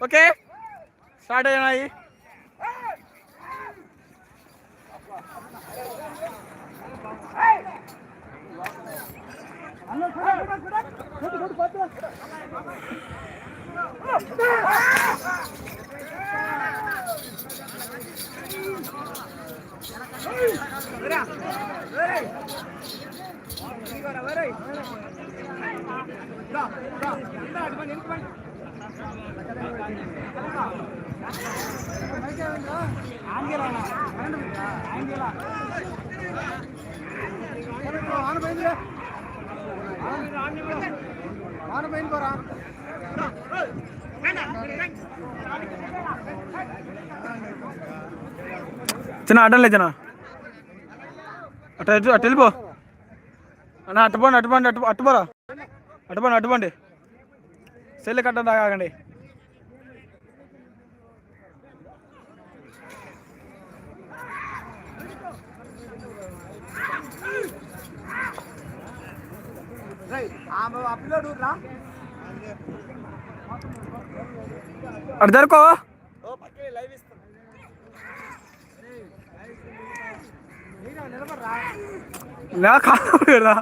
Okay start అయినాయి చిన్న అడ్డం లేదు చిన్న అటు అటు అటు వెళ్ళిపో. అన్న అట్టుపోండి అట్టుపోండి అటు అట్టుపోరా అటుపోండి అటుపోండి సెల్లు కట్ట దాకాగండి అటు జరుకో నా కాదు కదా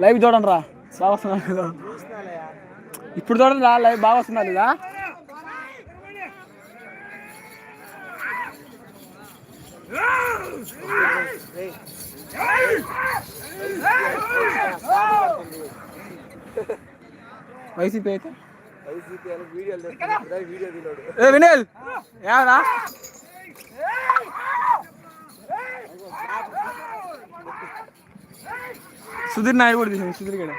లైవ్ చూడండి రా. బాగా వస్తున్నారు కదా ఇప్పుడు చూడండి రా లైవ్ బాగా వస్తున్నారు కదా వైసీపీ అయితే? ఏ వినయల్! ఏరా సుధీర్ నాయక్ కూడా తీసాను సుధీర్ గడ.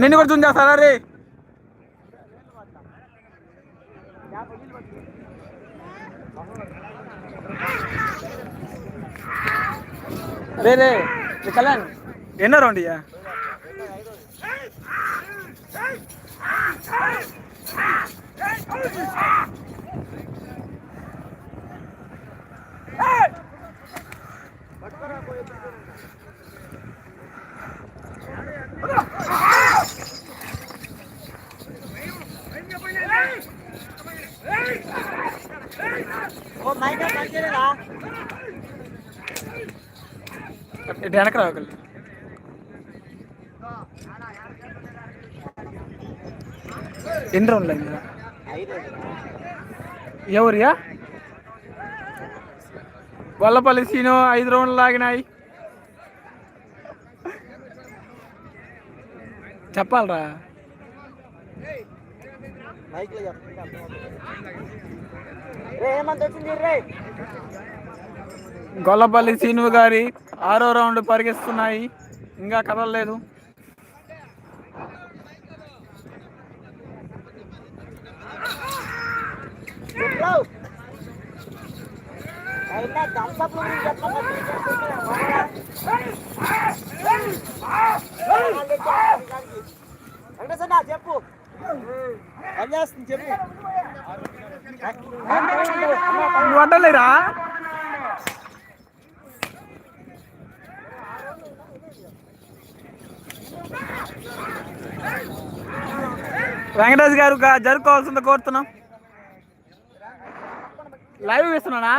నిన్ను కూడా చూసి చేస్తారా రే? రే రే కళ్యాణ్. ఎన్నో రౌండ్ వెనక రా ఒకళ్ళు. ఎన్ని రౌండ్లు అయింది? ఎవరియా? గొల్లపల్లి సీను ఐదు రౌండ్లు లాగినాయి. చెప్పాలరా. గొల్లపల్లి సీను గారి ఆరో రౌండ్ పరిగెస్తున్నాయి ఇంకా కదలలేదు. చెప్పు. చెప్పు నువ్వు అడ్డలేరా వెంకటేష్ గారు గా- జరుపుకోవాల్సింది కోరుతున్నాం. లైవ్ ఇస్తున్నానా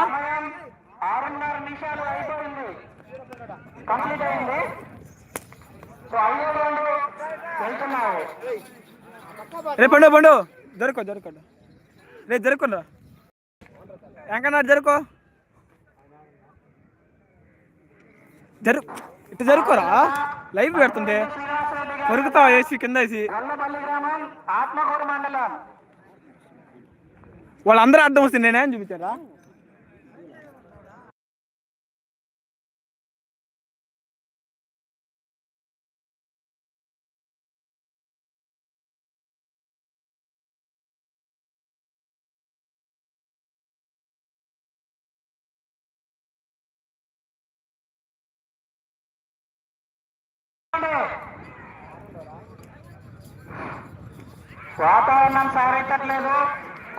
రే పండు పండు. జరుకో జరుకో రే జరుకోండి వెంకన్న జరుకో జరు ఇటు జరుకోరా? లైవ్ పెడుతుంటే? కొరుకుతావా వేసి కింద వేసి వాళ్ళందరూ అడ్డం వస్తుంది నేనేం చూపించారా? వాతావరణం సారెక్కట్లేదు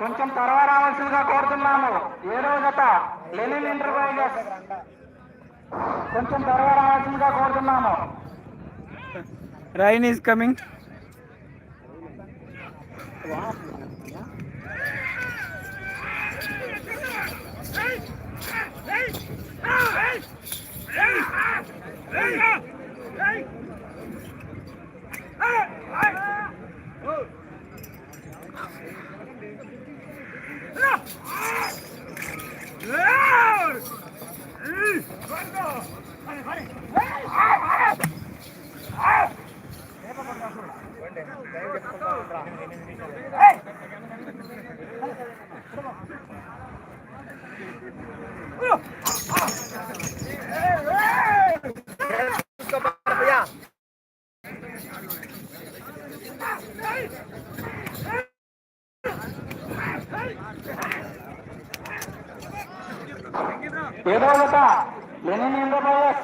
కొంచెం త్వరగా రావాల్సిందిగా కోరుతున్నాము. ఏడవ జత లెనిన్ ఎంటర్ప్రైజెస్. కొంచెం త్వరగా రావాల్సిందిగా కోరుతున్నాము. రైన్ ఈస్ కమింగ్ ఏడవ జత లెనిన్ ఎంటర్ప్రైజెస్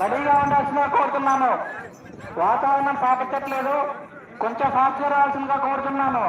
రెడీగా ఉండాల్సిందిగా కోరుతున్నాము వాతావరణం కొంచెం ఫాస్ట్గా రావాల్సిందిగా కోరుతున్నాను.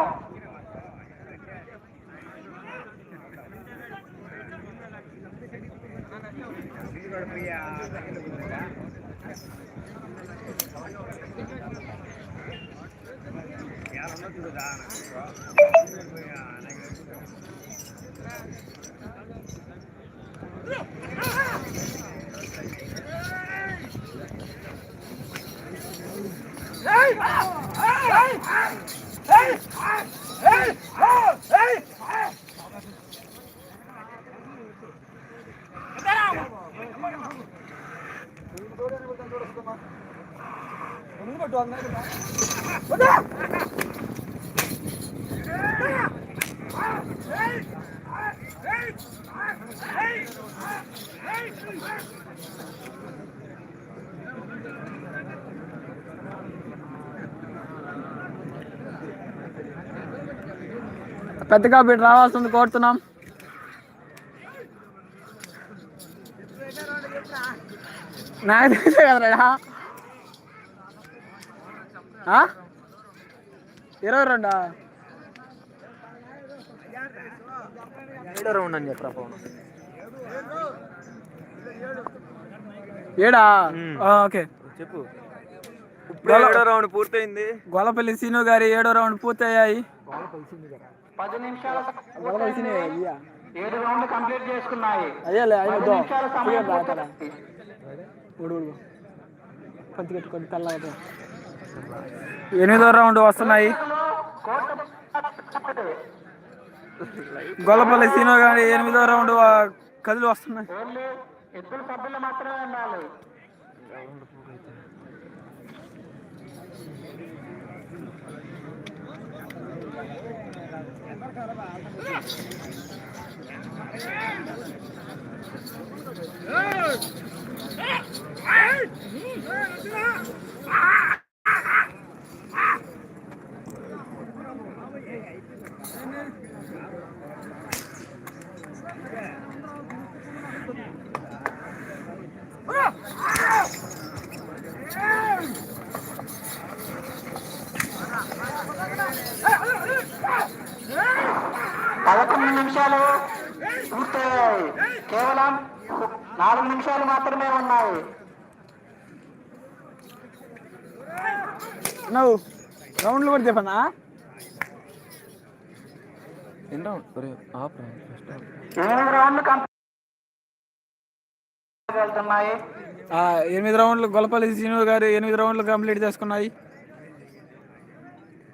పెద్దగా బిడ్డ రావాల్సింది కోరుతున్నాం. నాకు తెలిసే కదరా ఇరవై రెండా? ఏడో రౌండ్ అని చెప్పరా పవన్. ఏడా? ఆ, ఓకే. చెప్పు. ఏడో రౌండ్ పూర్తయింది. గొల్లపల్లి సీను గారి ఏడో రౌండ్ పూర్తయ్యాయి. పది నిమిషాల ఏడు కంప్లీట్ చేసుకున్నాయి. అయ్యాలే ఆయన కొంచెం ఎనిమిదో రౌండ్ వస్తున్నాయి. గొల్లపల్లి సీనో గారి ఎనిమిదో రౌండ్ కదిలి వస్తున్నాయి. ఇద్దరు సభ్యులు మాత్రమే ఉండాలి. పదకొండు నిమిషాలు పూర్తయ్యాయి. కేవలం నాలుగు నిమిషాలు మాత్రమే ఉన్నాయి. నువ్వు. రౌండ్లు కూడా చెప్పనా? ఎనిమిది రౌండ్లు కంప్లీట్ వెళ్తున్నాయి. ఆ, ఎనిమిది రౌండ్లు గొల్లపల్లి సీనో గారు ఎనిమిది రౌండ్లు కంప్లీట్ చేసుకున్నాయి.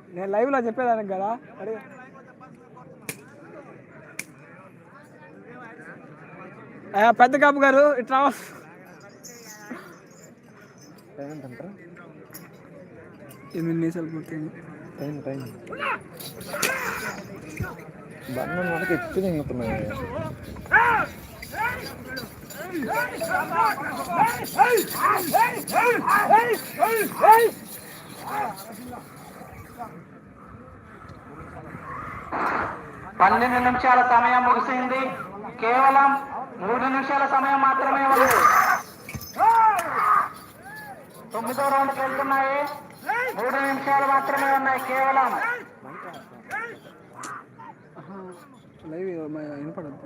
నేను లైవ్లో చెప్పేదానికి కదా. అడిగి పెద్ద కాపు గారు ఇట్లా ఎనిమిది నిమిషాలు పూర్తయింది. Time time. బంధం మనకి ఎత్తు తింగుతున్నాయి పన్నెండు నిమిషాల సమయం ముగిసింది. కేవలం మూడు నిమిషాల సమయం మాత్రమే ఉంది. తొమ్మిదో రౌండ్కి వెళ్తున్నాయి. మూడు నిమిషాలు మాత్రమే ఉన్నాయి కేవలం. లైవ్ వినపడదు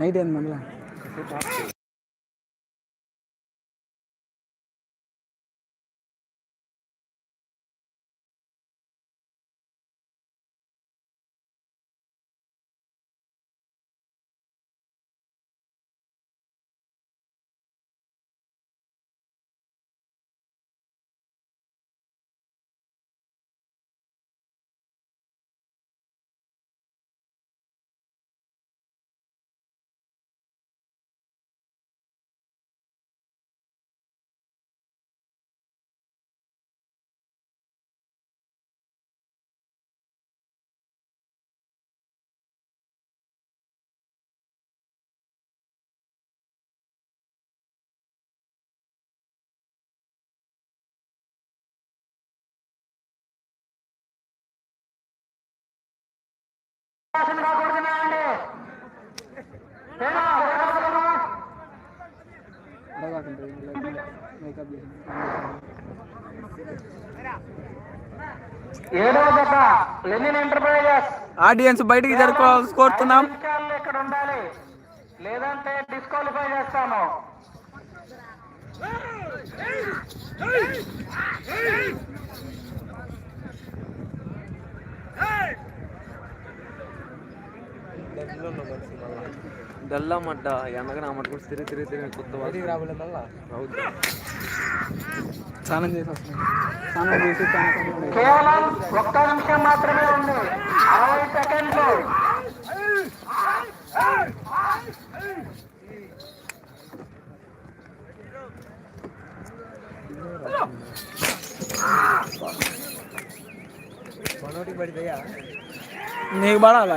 నైట్ ఏంది మళ్ళీ. ఏడవ జత లెనిన్ ఎంటర్ప్రైజెస్. ఆడియన్స్ బయటికి జరుపుకోవాల్సి కోరుతున్నాం. ఇక్కడ ఉండాలి. లేదంటే డిస్క్వాలిఫై చేస్తాము. డల్లా మడ్డ ఎండగా నా మట్ట కూడా తిరిగి తిరిగి తిరిగి కొత్త స్నానం చేసి వస్తున్నాను స్నానం చేసి కేవలం ఒక్క నిమిషం మాత్రమే ఉంది. అరవై సెకండ్లు. నీకు పడాలా?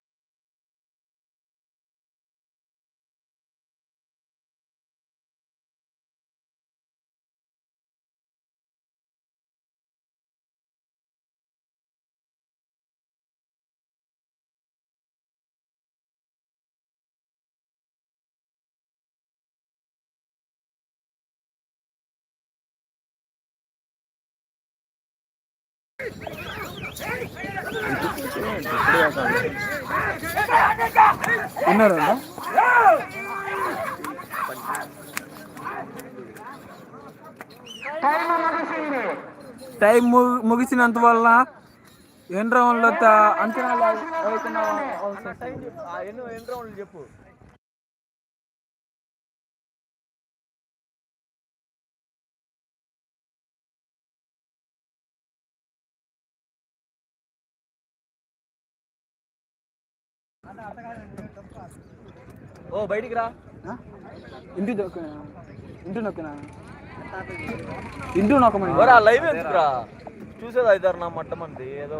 విన్నారు టైం ము- ముగిసినంత వల్ల ఎన్ని రౌండ్లు అంచనాలు అవుతున్నా ఎన్నో రౌండ్లు చెప్పు. ఓ బయటికి రా. ఇంటి ఇంటి నొక్కినా? ఇంటి నొక్కమని. లైవ్ ఎందుకురా? చూసేది ఐదారు నా మట్టమంది ఏదో